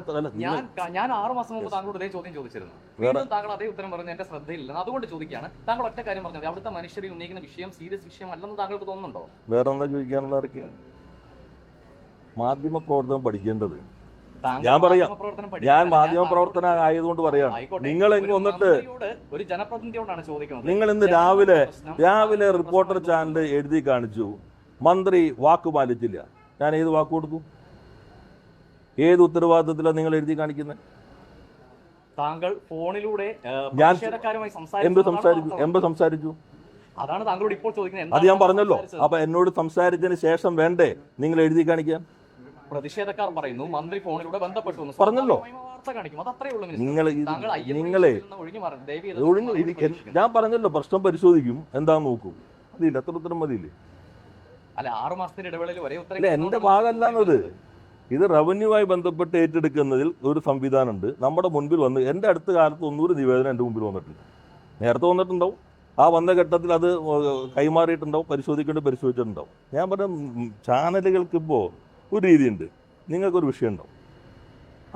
ഞാൻ ഞാൻ ആറ് മാസം മുമ്പ് താങ്കളോട് ഇതേ ചോദ്യം ചോദിച്ചിരുന്നു. വീണ്ടും താങ്കൾ അതേ ഉത്തരം പറഞ്ഞു എന്റെ ശ്രദ്ധയില്ല അതുകൊണ്ട് ചോദിക്കുകയാണ്. താങ്കൾ ഒറ്റ കാര്യം പറഞ്ഞത് അവിടുത്തെ മനുഷ്യരെ ഉന്നയിക്കുന്ന വിഷയം സീരിയസ് വിഷയം അല്ലെന്ന് താങ്കൾക്ക് തോന്നുന്നുണ്ടോ? വേറെ എന്താ ചോദിക്കാനുള്ള മാധ്യമ പ്രവർത്തനം പഠിക്കേണ്ടത്. ഞാൻ പറയാം. ഞാൻ മാധ്യമ പ്രവർത്തന ആയതുകൊണ്ട് പറയാം നിങ്ങൾ ഒരു വന്നിട്ട് ഒരു ജനപ്രതിനിധിയോടാണ് ചോദിക്കുന്നത്. നിങ്ങൾ ഇന്ന് രാവിലെ രാവിലെ റിപ്പോർട്ടർ ചാനൽ എഴുതി കാണിച്ചു. മന്ത്രി വാക്ക് പാലിച്ചില്ല. ഞാൻ ഏത് വാക്ക് കൊടുത്തു? ഏത് ഉത്തരവാദിത്തത്തിലാണ് നിങ്ങൾ എഴുതി കാണിക്കുന്നത് താങ്കൾ ഫോണിലൂടെ ഞാൻ- എന്ത് സംസാരിച്ചു. എന്ത് സംസാരിച്ചു? അതാണ് താങ്കളോട് ഇപ്പോൾ ചോദിക്കുന്നത്. അത് ഞാൻ പറഞ്ഞല്ലോ? അപ്പൊ എന്നോട് സംസാരിച്ചതിന് ശേഷം വേണ്ടേ നിങ്ങൾ എഴുതി കാണിക്കാൻ? പ്രതിഷേധക്കാർ പറയുന്നു മന്ത്രി ഫോണിലൂടെ ബന്ധപ്പെട്ടു പറഞ്ഞല്ലോ. നിങ്ങൾ നിങ്ങളെ ഒഴിഞ്ഞു. ഞാൻ പറഞ്ഞല്ലോ പ്രശ്നം പരിശോധിക്കും. എന്താ നോക്കും. അതില്ല അത്ര ഉത്തരം മതിയില്ലേ? അല്ല ആറ് മാസത്തിന്റെ ഇടവേളയിൽ ഒരേ ഉത്തരം എന്റെ ഭാഗമല്ലാന്നത് ഇത് റവന്യൂവായി ബന്ധപ്പെട്ട് ഏറ്റെടുക്കുന്നതിൽ ഒരു സംവിധാനമുണ്ട്. നമ്മുടെ മുൻപിൽ വന്ന് എന്റെ അടുത്ത കാലത്ത് ഒന്നൂറ് നിവേദനം എന്റെ മുമ്പിൽ വന്നിട്ടില്ല. നേരത്തെ വന്നിട്ടുണ്ടാവും. ആ വന്ന ഘട്ടത്തിൽ അത് കൈമാറിയിട്ടുണ്ടാവും പരിശോധിക്കേണ്ടി പരിശോധിച്ചിട്ടുണ്ടാവും. ഞാൻ പറഞ്ഞ ചാനലുകൾക്ക് ഇപ്പോൾ ഒരു രീതിയുണ്ട്. നിങ്ങൾക്കൊരു വിഷയം ഉണ്ടാവും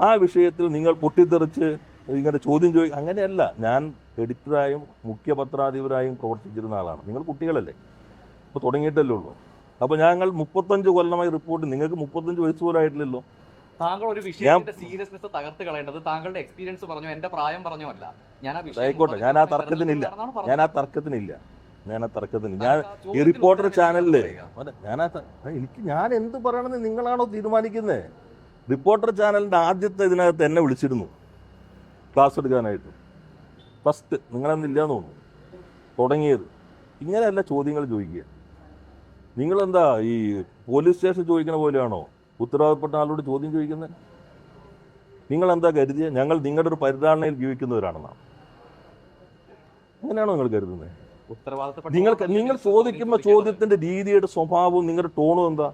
ആ വിഷയത്തിൽ നിങ്ങൾ പൊട്ടിത്തെറിച്ച് ഇങ്ങനെ ചോദ്യം ചോദിക്കും അങ്ങനെയല്ല. ഞാൻ എഡിറ്ററായും മുഖ്യ പത്രാധിപരായും പ്രവർത്തിച്ചിരുന്ന ആളാണ്. നിങ്ങൾ കുട്ടികളല്ലേ. ഇപ്പോൾ തുടങ്ങിയിട്ടല്ലേ ഉള്ളൂ. അപ്പോൾ ഞങ്ങൾ മുപ്പത്തഞ്ച് കൊല്ലമായി റിപ്പോർട്ട് നിങ്ങൾക്ക് മുപ്പത്തഞ്ച് വയസ്സ് പോലും ആയിട്ടില്ലല്ലോ. താങ്കൾ ഒരു വിഷയത്തിന്റെ സീരിയസ്നെസ് തകർത്ത് കളയേണ്ടത് താങ്കളുടെ എക്സ്പീരിയൻസ് പറഞ്ഞു എന്റെ പ്രായം പറഞ്ഞു അല്ല. ഞാൻ ആയിക്കോട്ടെ, ഞാൻ ആ തർക്കത്തിനില്ല. ഞാൻ ആ തർക്കത്തിനില്ല. ഞാൻ ആ തർക്കത്തിന് ഞാൻ ഈ റിപ്പോർട്ടർ ചാനലിൽ. ഞാൻ എനിക്ക് ഞാൻ എന്ത് പറയണമെന്ന് നിങ്ങളാണോ തീരുമാനിക്കുന്നത് റിപ്പോർട്ടർ ചാനലിന്റെ ആദ്യത്തെ ഇതിനകത്ത് എന്നെ വിളിച്ചിരുന്നു. ക്ലാസ് എടുക്കാനായിട്ട്. ഫസ്റ്റ് നിങ്ങളെന്നില്ലാന്ന് തോന്നുന്നു. തുടങ്ങിയത്. ഇങ്ങനെയല്ല ചോദ്യങ്ങൾ ചോദിക്കുക. നിങ്ങളെന്താ ഈ പോലീസ് സ്റ്റേഷൻ ചോദിക്കുന്ന പോലെയാണോ? ഉത്തരവാദപ്പെട്ട ആളോട് ചോദ്യം ചോദിക്കുന്നത്? നിങ്ങളെന്താ കരുതിയ? ഞങ്ങൾ നിങ്ങളുടെ ഒരു പരിധാരണയിൽ ജീവിക്കുന്നവരാണെന്നാണ് അങ്ങനെയാണോ നിങ്ങൾ കരുതുന്നത്? നിങ്ങൾ നിങ്ങൾ. ചോദിക്കുന്ന ചോദ്യത്തിന്റെ രീതിയുടെ സ്വഭാവവും നിങ്ങളുടെ ടോണും എന്താ?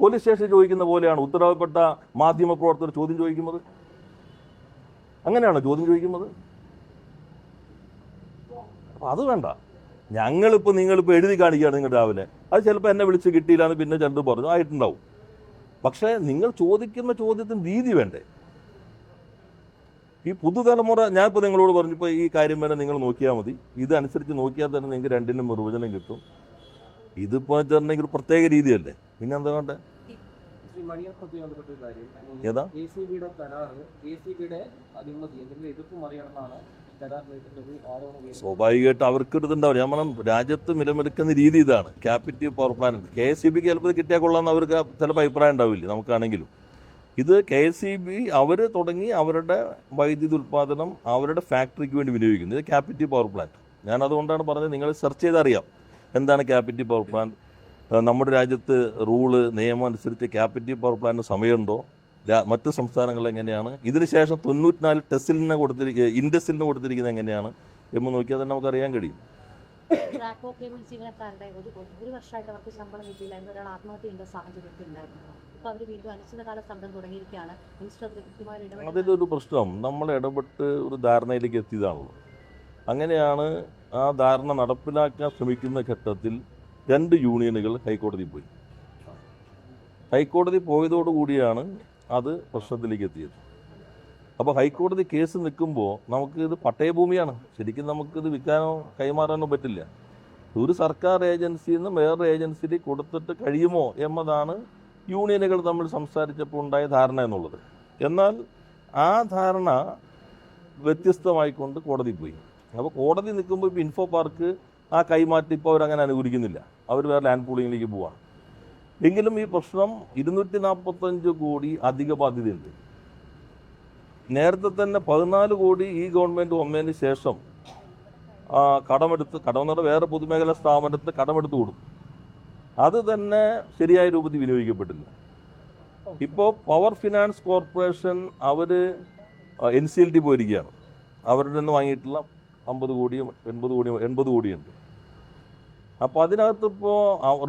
പോലീസ് സ്റ്റേഷൻ ചോദിക്കുന്ന പോലെയാണ് ഉത്തരവാദപ്പെട്ട മാധ്യമ പ്രവർത്തകർ ചോദ്യം ചോദിക്കുന്നത്? അങ്ങനെയാണോ ചോദ്യം ചോദിക്കുന്നത്? അപ്പൊ അത് വേണ്ട. ഞങ്ങളിപ്പോൾ നിങ്ങളിപ്പോൾ എഴുതി കാണിക്കുകയാണ് നിങ്ങൾ രാവിലെ. അത് ചിലപ്പോൾ എന്നെ വിളിച്ച് കിട്ടിയില്ലാന്ന് പിന്നെ ചിലത് പറഞ്ഞു ആയിട്ടുണ്ടാവും. പക്ഷേ നിങ്ങൾ ചോദിക്കുന്ന ചോദ്യത്തിന് രീതി വേണ്ടേ? ഈ പുതുതലമുറ ഞാനിപ്പോൾ നിങ്ങളോട് പറഞ്ഞപ്പോൾ ഈ കാര്യം വരെ നിങ്ങൾ നോക്കിയാൽ മതി. ഇതനുസരിച്ച് നോക്കിയാൽ തന്നെ നിങ്ങൾക്ക് രണ്ടിനും നിർവചനം കിട്ടും. ഇതിപ്പോൾ വെച്ചിട്ടുണ്ടെങ്കിൽ പ്രത്യേക രീതിയല്ലേ? പിന്നെ എന്താ വേണ്ടേ? ഏതാ? എ സി ബിയുടെ കരാറ് എ സി ബിയുടെ അഴിമതി എന്തെങ്കിലും എതിർപ്പ് മറികടന്നാണ് സ്വാഭാവികമായിട്ട് അവർക്ക് ഒരു ഇതുണ്ടാവും ഞാൻ പറഞ്ഞു രാജ്യത്ത് നിലനിൽക്കുന്ന രീതി ഇതാണ്. Captive power plant K S C ബിക്ക് ചിലപ്പോൾ കിട്ടിയാൽ കൊള്ളാമെന്ന് അവർക്ക് ചിലപ്പോൾ അഭിപ്രായം ഉണ്ടാവില്ല. നമുക്കാണെങ്കിലും. ഇത് കെ എസ് സി ബി അവർ തുടങ്ങി അവരുടെ വൈദ്യുതി ഉൽപ്പാദനം അവരുടെ ഫാക്ടറിക്ക് വേണ്ടി വിനിയോഗിക്കുന്നത് ഇത് ക്യാപിറ്റീവ് പവർ പ്ലാന്റ് ഞാൻ അതുകൊണ്ടാണ് പറഞ്ഞത് നിങ്ങൾ സെർച്ച് ചെയ്തറിയാം എന്താണ് ക്യാപിറ്റീവ് പവർ പ്ലാന്റ് നമ്മുടെ രാജ്യത്ത് റൂൾ നിയമം അനുസരിച്ച് ക്യാപിറ്റീവ് പവർ പ്ലാന്റിന് സമയമുണ്ടോ? മറ്റ് സംസ്ഥാനങ്ങളിൽ എങ്ങനെയാണ്? ഇതിനുശേഷം തൊണ്ണൂറ്റിനാല് ടെസ്റ്റിലിന് കൊടുത്തിരിക്കുക ഇൻഡസ്ട്രിലിന് കൊടുത്തിരിക്കുന്നത് എങ്ങനെയാണ്? എന്ന് നോക്കിയാൽ തന്നെ നമുക്ക് അറിയാൻ കഴിയും. ട്രാക്കോ ജീവനക്കാരുടെ ഒരു ഒരു വർഷമായിട്ട് അവർക്ക് ശമ്പളം കിട്ടിയില്ലായിരുന്നു ഒരാൾ ആത്മഹത്യ ചെയ്യേണ്ട സാഹചര്യമൊക്കെ ഉണ്ടായിരുന്നു. അപ്പോൾ അവർ വീണ്ടും അനിശ്ചിതകാല സമരം തുടങ്ങിയിരിക്കുകയാണ്. മിനിസ്റ്റർ അതിലൊരു പ്രശ്നം നമ്മൾ ഇടപെട്ട് ഒരു ധാരണയിലേക്ക് എത്തിയതാണല്ലോ. അങ്ങനെയാണ് ആ ധാരണ നടപ്പിലാക്കാൻ ശ്രമിക്കുന്ന ഘട്ടത്തിൽ രണ്ട് യൂണിയനുകൾ ഹൈക്കോടതി പോയി. ഹൈക്കോടതി പോയതോടുകൂടിയാണ് അത് പ്രശ്നത്തിലേക്ക് എത്തിയത് അപ്പോൾ ഹൈക്കോടതി കേസ് നിൽക്കുമ്പോൾ നമുക്ക് ഇത് പട്ടയഭൂമിയാണ്. ശരിക്കും നമുക്കിത് വിൽക്കാനോ കൈമാറാനോ പറ്റില്ല. ഒരു സർക്കാർ ഏജൻസിയിൽ നിന്ന് വേറൊരു ഏജൻസിയിൽ കൊടുത്തിട്ട് കഴിയുമോ എന്നതാണ് യൂണിയനുകൾ തമ്മിൽ സംസാരിച്ചപ്പോൾ ഉണ്ടായ ധാരണ എന്നുള്ളത്. എന്നാൽ ആ ധാരണ വ്യത്യസ്തമായിക്കൊണ്ട് കോടതി പോയി. അപ്പോൾ കോടതി നിൽക്കുമ്പോൾ ഇപ്പോൾ ഇൻഫോ പാർക്ക് ആ കൈമാറ്റം ഇപ്പോൾ അവരങ്ങനെ അനുകൂലിക്കുന്നില്ല. അവർ വേറെ ലാൻഡ് പൂളിങ്ങിലേക്ക് പോവാണ്. എങ്കിലും ഈ പ്രശ്നം ഇരുന്നൂറ്റി നാൽപ്പത്തഞ്ച് കോടി അധിക ബാധ്യതയുണ്ട്. നേരത്തെ തന്നെ പതിനാല് കോടി ഈ ഗവൺമെന്റ് വന്നതിന് ശേഷം കടമെടുത്ത് കടമെന്നുള്ള വേറെ പൊതുമേഖലാ സ്ഥാപനത്തിന് കടമെടുത്ത് കൊടുക്കും അത് തന്നെ ശരിയായ രൂപത്തിൽ വിനിയോഗിക്കപ്പെട്ടില്ല. ഇപ്പോൾ പവർ ഫിനാൻസ് കോർപ്പറേഷൻ അവർ എൻ സി എൽ ടി പോയിരിക്കുകയാണ്. അവരുടെ നിന്ന് വാങ്ങിയിട്ടുള്ള അമ്പത് കോടിയും എൺപത് കോടിയും എൺപത് കോടിയുണ്ട്. അപ്പോൾ അതിനകത്ത് ഇപ്പോൾ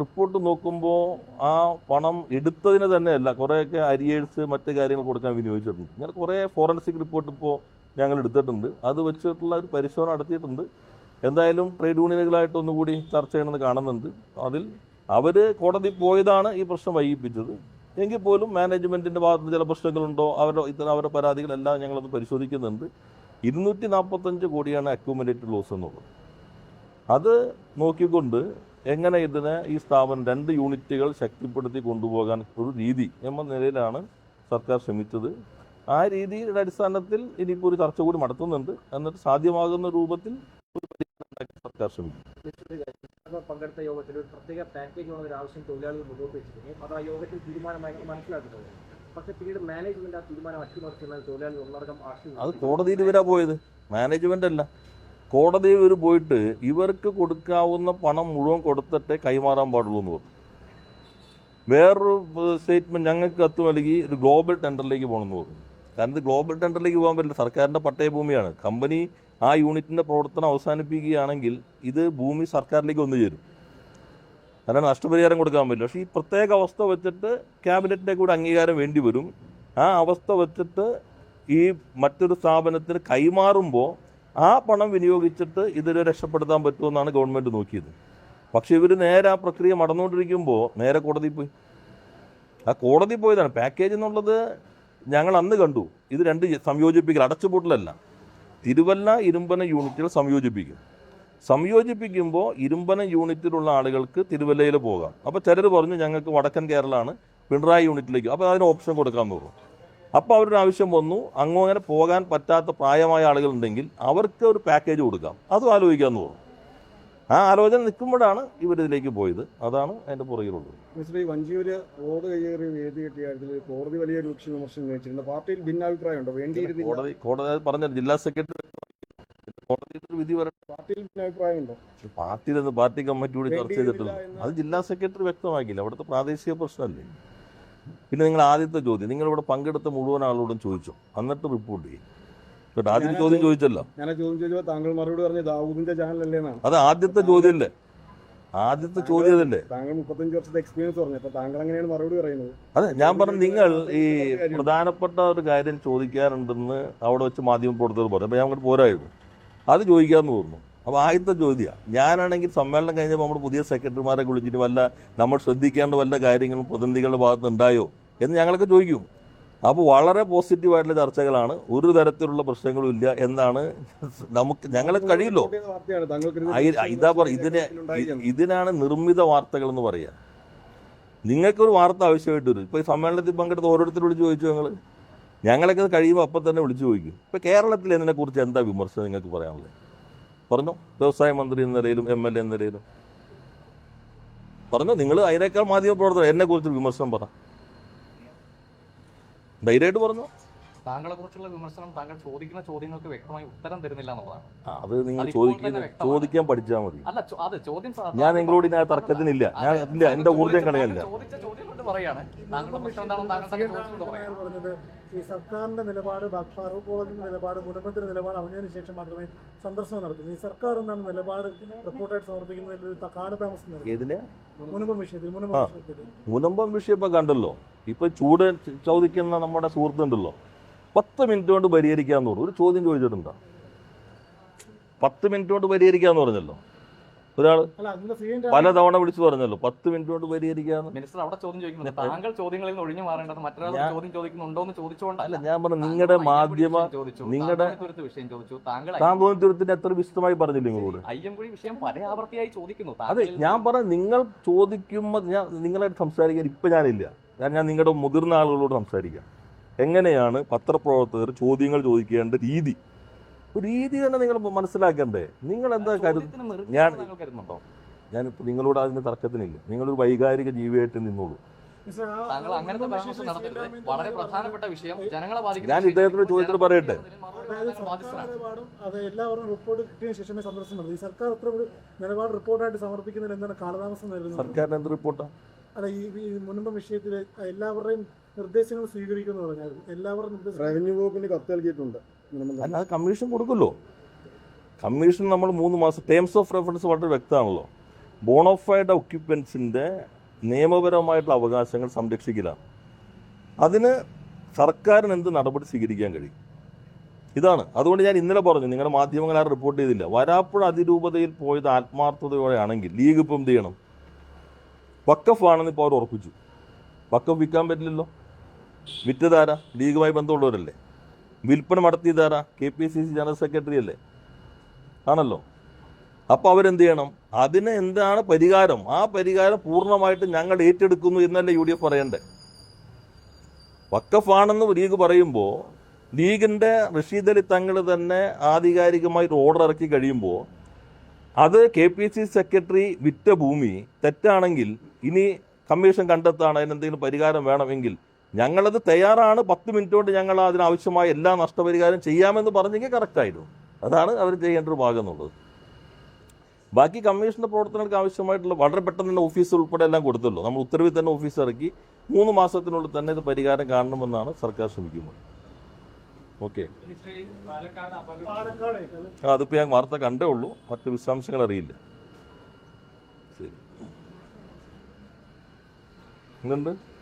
റിപ്പോർട്ട് നോക്കുമ്പോൾ ആ പണം എടുത്തതിന് തന്നെയല്ല കുറേയൊക്കെ അരിയേഴ്സ് മറ്റ് കാര്യങ്ങൾ കൊടുക്കാൻ വിനിയോഗിച്ചിട്ടുണ്ട്. ഇങ്ങനെ കുറേ ഫോറൻസിക് റിപ്പോർട്ട് ഇപ്പോൾ ഞങ്ങൾ എടുത്തിട്ടുണ്ട്. അത് വെച്ചിട്ടുള്ള ഒരു പരിശോധന നടത്തിയിട്ടുണ്ട്. എന്തായാലും ട്രേഡ് യൂണിയനുകളായിട്ട് ഒന്നുകൂടി ചർച്ച ചെയ്യണമെന്ന് കാണുന്നുണ്ട്. അതിൽ അവർ കോടതി പോയതാണ് ഈ പ്രശ്നം വൈകിപ്പിച്ചത്. എങ്കിൽ പോലും മാനേജ്മെന്റിന്റെ ഭാഗത്ത് ചില പ്രശ്നങ്ങളുണ്ടോ? അവരുടെ ഇത്തരം അവരുടെ പരാതികളെല്ലാം ഞങ്ങളത് പരിശോധിക്കുന്നുണ്ട്. ഇരുന്നൂറ്റി നാൽപ്പത്തഞ്ച് കോടിയാണ് അക്യൂമുലേറ്റഡ് ലോസ് എന്നുള്ളത്. അത് നോക്കിക്കൊണ്ട് എങ്ങനെ ഇതിനെ ഈ സ്ഥാപനം രണ്ട് യൂണിറ്റുകൾ ശക്തിപ്പെടുത്തി കൊണ്ടുപോകാൻ ഒരു രീതി എന്ന നിലയിലാണ് സർക്കാർ ശ്രമിച്ചത്. ആ രീതിയുടെ അടിസ്ഥാനത്തിൽ ഇനിയിപ്പോൾ ഒരു ചർച്ച കൂടി നടത്തുന്നുണ്ട്. എന്നിട്ട് സാധ്യമാകുന്ന രൂപത്തിൽ സർക്കാർ ശ്രമിക്കും. പങ്കെടുത്ത യോഗത്തിൽ ഒരു പ്രത്യേക പാക്കേജ് വേണമെന്ന ഒരു ആവശ്യം തൊഴിലാളികൾ മുന്നോട്ട് വെച്ചിരുന്നു അത് ആ യോഗത്തിൽ തീരുമാനമായി മനസ്സിലാക്കുന്നത് പക്ഷേ പിന്നീട് മാനേജ്മെന്റ് ആ തീരുമാനം അട്ടിമറിച്ചെന്നാൽ തൊഴിലാളികൾ ഒന്നടങ്കം അത് ആശയം കോടതിയിൽ വരാ പോയത്. മാനേജ്മെന്റ് അല്ല. കോടതി ഇവർ പോയിട്ട് ഇവർക്ക് കൊടുക്കാവുന്ന പണം മുഴുവൻ കൊടുത്തിട്ടേ കൈമാറാൻ പാടുള്ളൂ എന്ന് പറഞ്ഞു. വേറൊരു സ്റ്റേറ്റ്മെന്റ് ഞങ്ങൾക്ക് കത്ത് നൽകി ഒരു ഗ്ലോബൽ ടെൻഡറിലേക്ക് പോകണമെന്ന് പറഞ്ഞു. കാരണം ഇത് ഗ്ലോബൽ ടെൻഡറിലേക്ക് പോകാൻ പറ്റില്ല. സർക്കാരിന്റെ പട്ടയഭൂമിയാണ്. കമ്പനി ആ യൂണിറ്റിന്റെ പ്രവർത്തനം അവസാനിപ്പിക്കുകയാണെങ്കിൽ ഇത് ഭൂമി സർക്കാരിലേക്ക് വന്നു ചേരും. കാരണം നഷ്ടപരിഹാരം കൊടുക്കാൻ പറ്റില്ല. പക്ഷേ ഈ പ്രത്യേക അവസ്ഥ വെച്ചിട്ട് ക്യാബിനറ്റിന്റെ കൂടെ അംഗീകാരം വേണ്ടി വരും. ആ അവസ്ഥ വെച്ചിട്ട് ഈ മറ്റൊരു സ്ഥാപനത്തിന് കൈമാറുമ്പോൾ ആ പണം വിനിയോഗിച്ചിട്ട് ഇതിനെ രക്ഷപ്പെടുത്താൻ പറ്റുമെന്നാണ് ഗവൺമെന്റ് നോക്കിയത്. പക്ഷേ ഇവർ നേരെ ആ പ്രക്രിയ നടന്നുകൊണ്ടിരിക്കുമ്പോൾ നേരെ കോടതി പോയി. ആ കോടതി പോയതാണ്. പാക്കേജ് എന്നുള്ളത് ഞങ്ങൾ അന്ന് കണ്ടു. ഇത് രണ്ട് സംയോജിപ്പിക്കൽ അടച്ചുപൂട്ടലല്ല. തിരുവല്ല ഇരുമ്പന യൂണിറ്റുകൾ സംയോജിപ്പിക്കും. സംയോജിപ്പിക്കുമ്പോൾ ഇരുമ്പന യൂണിറ്റിലുള്ള ആളുകൾക്ക് തിരുവല്ലയിൽ പോകാം. അപ്പോൾ ചിലർ പറഞ്ഞു ഞങ്ങൾക്ക് വടക്കൻ കേരളമാണ് പിണറായി യൂണിറ്റിലേക്ക്. അപ്പോൾ അതിന് ഓപ്ഷൻ കൊടുക്കാൻ പോകും അപ്പോൾ അവരുടെ ആവശ്യം വന്നു. അങ്ങോ അങ്ങനെ പോകാൻ പറ്റാത്ത പ്രായമായ ആളുകളുണ്ടെങ്കിൽ അവർക്ക് ഒരു പാക്കേജ് കൊടുക്കാം. അതും ആലോചിക്കാമെന്ന് പറഞ്ഞു ആ ആലോചന നിൽക്കുമ്പോഴാണ് ഇവരിതിലേക്ക് പോയത്. അതാണ് അതിന്റെ പുറകിലുള്ളത്. മിസ്റ്റർ ഈ വഞ്ചിയൂര് റോഡ് കയ്യേറി വേദി കെട്ടിയ കാര്യത്തിൽ കോടതി വലിയ രൂക്ഷ വിമർശനം ഉന്നയിച്ചിട്ടുണ്ട്. പാർട്ടിയിൽ ഭിന്നാഭിപ്രായമുണ്ടോ? വേണ്ടിയിരുന്നു കോടതി കോടതി പറഞ്ഞ ജില്ലാ സെക്രട്ടറി കോടതിയിൽ വിധി വരട്ടെ പാർട്ടിയിൽ ഭിന്നാഭിപ്രായമുണ്ടോ? പാർട്ടിയിൽ പാർട്ടി കമ്മിറ്റിയോട് ചർച്ച ചെയ്തിട്ടുണ്ട് അത് ജില്ലാ സെക്രട്ടറി വ്യക്തമാക്കിയില്ല. അവിടുത്തെ പ്രാദേശിക പ്രശ്നമല്ലേ? പിന്നെ നിങ്ങൾ ആദ്യത്തെ ചോദ്യം നിങ്ങൾ ഇവിടെ പങ്കെടുത്ത മുഴുവൻ ആളോടും ചോദിച്ചു? എന്നിട്ട് റിപ്പോർട്ട് ചെയ്യും. കേട്ടോ ആദ്യത്തെ ചോദ്യം ചോദിച്ചല്ലോ? ഞാൻ ചോദ്യം ചോദിച്ചപ്പോൾ താങ്കൾ മറുപടി പറഞ്ഞു ദാവൂദിന്റെ ചാനലല്ലേ അത് ആദ്യത്തെ ചോദ്യമല്ലേ ആദ്യത്തെ ചോദ്യം അതല്ലേ താങ്കൾ മുപ്പത്തഞ്ച് വർഷത്തെ എക്സ്പീരിയൻസ് പറഞ്ഞു അപ്പൊ താങ്കൾ അങ്ങനെയാണ് മറുപടി പറയുന്നത്? അതെ ഞാൻ പറഞ്ഞു നിങ്ങൾ ഈ പ്രധാനപ്പെട്ട ഒരു കാര്യം ചോദിക്കാറുണ്ടെന്ന് അവിടെ വെച്ച് മാധ്യമ പ്രവർത്തകർ പറഞ്ഞു. അപ്പൊ ഞാൻ അങ്ങോട്ട് പോരായിരുന്നു അത് ചോദിക്കാമെന്ന് തോന്നുന്നു. അപ്പോൾ ആദ്യത്തെ ചോദ്യമാണ് ഞാനാണെങ്കിൽ സമ്മേളനം കഴിഞ്ഞപ്പോൾ നമ്മുടെ പുതിയ സെക്രട്ടറിമാരെ വിളിച്ചിട്ട് വല്ല നമ്മൾ ശ്രദ്ധിക്കേണ്ട വല്ല കാര്യങ്ങളും പ്രതിനിധികളുടെ ഭാഗത്ത് ഉണ്ടായോ എന്ന് ഞങ്ങളൊക്കെ ചോദിക്കും. അപ്പോൾ വളരെ പോസിറ്റീവായിട്ടുള്ള ചർച്ചകളാണ്. ഒരു തരത്തിലുള്ള പ്രശ്നങ്ങളും ഇല്ല എന്നാണ് നമുക്ക് ഞങ്ങളെ താങ്കൾക്ക് ഇത് പറ ഇതിനെ ഇതിനാണ് നിർമ്മിത വാർത്തകൾ എന്ന് പറയുക നിങ്ങൾക്കൊരു വാർത്ത ആവശ്യമായിട്ട് വരും. ഇപ്പോൾ ഈ സമ്മേളനത്തിൽ പങ്കെടുത്ത് ഓരോരുത്തർ വിളിച്ച് ചോദിച്ചു ഞങ്ങൾ ഞങ്ങളൊക്കെ കഴിയുമ്പോൾ അപ്പം തന്നെ വിളിച്ചു ചോദിക്കും. ഇപ്പോൾ കേരളത്തിൽ ഇതിനെക്കുറിച്ച് എന്താ വിമർശനം നിങ്ങൾക്ക് പറയാനുള്ളത്? പറഞ്ഞോ? വ്യവസായ മന്ത്രി എന്ന നിലയിലും എം എൽ എ എന്ന നിലയിലും. പറഞ്ഞോ? നിങ്ങൾ അതിനേക്കാൾ മാധ്യമ പ്രവർത്തകർ എന്നെ കുറിച്ച് വിമർശനം പറ. ധൈര്യമായിട്ട് പറഞ്ഞോ. താങ്കളെ കുറിച്ചുള്ള വിമർശനം താങ്കൾ ചോദിക്കുന്ന ചോദ്യങ്ങൾക്ക് വ്യക്തമായി ഉത്തരം തരുന്നില്ല എന്നുള്ളതാണ്. അത് നിങ്ങൾ ചോദിക്കുന്ന ചോദിക്കാൻ പഠിച്ചാൽ മതി. അല്ല അത് ചോദ്യം ഞാൻ നിങ്ങളോട് ഞാൻ തർക്കത്തിനില്ല. ഞാൻ എന്റെ ഇല്ല ഊർജം കളയല്ല. ചോദിച്ച ചോദ്യം കൊണ്ട് പറയാണ്. താങ്കളുടെ പ്രശ്നം എന്താണെന്ന് താങ്കൾ ചോദിച്ചുകൊണ്ട് പറയാം പറഞ്ഞത് ഈ സർക്കാരിന്റെ നിലപാട് ഫാറൂഖ് കോളേജിന്റെ നിലപാട് കുടുംബത്തിന്റെ നിലപാട് അറിഞ്ഞതിന് ശേഷം മാത്രമേ സന്ദർശനം നടത്തുന്നു ഈ സർക്കാർ എന്നാണ് നിലപാട് റിപ്പോർട്ടായിട്ട് സമർപ്പിക്കുന്നതിൽ ഒരു കാലതാമസം മുനമ്പം വിഷയത്തിൽ മുനമ്പം ആ. വിഷയത്തിൽ. മുനമ്പം വിഷയം ഇപ്പം കണ്ടല്ലോ. ഇപ്പം ചൂട് ചോദിക്കുന്ന നമ്മുടെ സുഹൃത്തുണ്ടല്ലോ. പത്ത് മിനിറ്റ് കൊണ്ട് പരിഹരിക്കാന്ന് പറഞ്ഞു. ഒരു ചോദ്യം ചോദിച്ചിട്ടുണ്ടോ? പത്ത് മിനിറ്റ് കൊണ്ട് പരിഹരിക്കാന്ന് പറഞ്ഞല്ലോ. ഒരാൾ പലതവണ വിളിച്ചു പറഞ്ഞല്ലോ പത്ത് മിനിറ്റ് കൊണ്ട് പരിഹരിക്കാന്ന്. മിനിസ്റ്റർ അവിടെ ചോദ്യം ചോദിക്കുന്നത് താങ്കൾ ചോദ്യങ്ങളിൽ നിന്ന് ഒഴിഞ്ഞു മാറേണ്ടത് മറ്റൊരാൾ ഞാൻ- ചോദ്യം ചോദിക്കുന്നുണ്ടോ എന്ന് ചോദിച്ചുകൊണ്ടല്ല. അല്ല ഞാൻ പറഞ്ഞു നിങ്ങളുടെ മാധ്യമ ചോദിച്ചു. നിങ്ങളുടെ- വിഷയം ചോദിച്ചു. താങ്കൾ താന്തോന്നിത്തരത്തിന് എത്ര വിശദമായി പറഞ്ഞില്ല നിങ്ങളോട്? അയ്യംകുഴി വിഷയം പരയാവർത്തിയായി ചോദിക്കുന്നു. അതെ ഞാൻ പറഞ്ഞു നിങ്ങൾ ചോദിക്കുമ്പോൾ ഞാൻ നിങ്ങളായിട്ട് സംസാരിക്കാൻ ഇപ്പൊ ഞാനില്ല. കാരണം ഞാൻ നിങ്ങളുടെ മുതിർന്ന ആളുകളോട് സംസാരിക്കാം. എങ്ങനെയാണ് പത്രപ്രവർത്തകർ ചോദ്യങ്ങൾ ചോദിക്കേണ്ട രീതി? ഒരു രീതി തന്നെ നിങ്ങൾ മനസ്സിലാക്കണ്ടേ? നിങ്ങൾ എന്താ കരുതുന്നത് ഞാൻ- കരുതുന്നുണ്ടോ? ഞാനിപ്പോൾ നിങ്ങളോട് അതിന് തർക്കത്തിനില്ല. നിങ്ങളൊരു വൈകാരിക ജീവിയായിട്ട് നിന്നോളൂ താങ്കൾ അങ്ങനത്തെ പരാമർശം നടത്തരുത്. വളരെ പ്രധാനപ്പെട്ട വിഷയം ജനങ്ങളെ ബാധിക്കുന്ന ഞാൻ ഇദ്ദേഹത്തിന്റെ ചോദ്യത്തിൽ പറയട്ടെ? ബാധിച്ചതാണ് അത് എല്ലാവരും റിപ്പോർട്ട് കിട്ടിയതിനു ശേഷമേ സന്ദർശനം നടത്തും ഈ സർക്കാർ അത്ര ഒരു നിലപാട് റിപ്പോർട്ടായിട്ട് സമർപ്പിക്കുന്നതിൽ എന്താണ് കാലതാമസം നൽകുന്നത് സർക്കാരിന് എന്ത് റിപ്പോർട്ടാ? അല്ല ഈ മുൻപ് വിഷയത്തിൽ എല്ലാവരുടെയും നിർദ്ദേശങ്ങൾ സ്വീകരിക്കുന്നു പറഞ്ഞാൽ എല്ലാവരും റവന്യൂ വകുപ്പിന് കത്ത് നൽകിയിട്ടുണ്ട്. അല്ല അത് കമ്മീഷൻ കൊടുക്കുമല്ലോ. കമ്മീഷൻ നമ്മൾ മൂന്ന് മാസം ടേംസ് ഓഫ് റെഫറൻസ് വളരെ വ്യക്തമാണല്ലോ. ബോണോഫൈഡ് ഒക്യുപ്പൻസിന്റെ നിയമപരമായിട്ടുള്ള അവകാശങ്ങൾ സംരക്ഷിക്കലാണ്. അതിന് സർക്കാരിന് എന്ത് നടപടി സ്വീകരിക്കാൻ കഴിയും? ഇതാണ്. അതുകൊണ്ട് ഞാൻ ഇന്നലെ പറഞ്ഞു നിങ്ങളുടെ മാധ്യമങ്ങൾ ആരും റിപ്പോർട്ട് ചെയ്തില്ല. വരാപ്പുഴ അതിരൂപതയിൽ പോയത് ആത്മാർത്ഥതയോടെയാണെങ്കിൽ ലീഗ് ഇപ്പം എന്ത് ചെയ്യണം? വക്കഫ് ആണെന്ന് ഇപ്പോൾ അവർ ഉറപ്പിച്ചു. വക്കഫ് വിൽക്കാൻ പറ്റില്ലല്ലോ. വിറ്റതാര? ലീഗുമായി ബന്ധമുള്ളവരല്ലേ? വിൽപ്പന നടത്തിയതാരാ? K P C C general secretary അല്ലേ? ആണല്ലോ. അപ്പോൾ അവരെന്ത് ചെയ്യണം? അതിന് എന്താണ് പരിഹാരം? ആ പരിഹാരം പൂർണമായിട്ട് ഞങ്ങൾ ഏറ്റെടുക്കുന്നു എന്നല്ലേ യു ഡി എഫ് പറയണ്ടേ? വക്കഫാണെന്ന് ലീഗ് പറയുമ്പോൾ ലീഗിന്റെ റഷീദ് അലി തങ്ങൾ തന്നെ ആധികാരികമായിട്ട് ഓർഡർ ഇറക്കി കഴിയുമ്പോൾ അത് കെ പി സി സെക്രട്ടറി വിറ്റ ഭൂമി തെറ്റാണെങ്കിൽ ഇനി കമ്മീഷൻ കണ്ടെത്താണ് അതിനെന്തെങ്കിലും പരിഹാരം വേണമെങ്കിൽ ഞങ്ങളത് തയ്യാറാണ്. പത്ത് മിനിറ്റ് കൊണ്ട് ഞങ്ങൾ അതിനാവശ്യമായ എല്ലാ നഷ്ടപരിഹാരം ചെയ്യാമെന്ന് പറഞ്ഞെങ്കിൽ കറക്റ്റായിരുന്നു അതാണ് അവർ ചെയ്യേണ്ട ഒരു ഭാഗം എന്നുള്ളത്. ബാക്കി കമ്മീഷന്റെ പ്രവർത്തനങ്ങൾക്ക് ആവശ്യമായിട്ടുള്ള വളരെ പെട്ടെന്ന് തന്നെ ഓഫീസ് ഉൾപ്പെടെ എല്ലാം കൊടുത്തല്ലോ നമ്മൾ ഉത്തരവിൽ തന്നെ ഓഫീസ് ഇറക്കി മൂന്ന് മാസത്തിനുള്ളിൽ തന്നെ ഇത് പരിഹാരം കാണണമെന്നാണ് സർക്കാർ ശ്രമിക്കുന്നത്. ഓക്കെ. അതിപ്പോൾ ഞാൻ വാർത്ത കണ്ടേ ഉള്ളൂ. മറ്റ് വിശദാംശങ്ങൾ അറിയില്ല. ശരി. എന്തുണ്ട്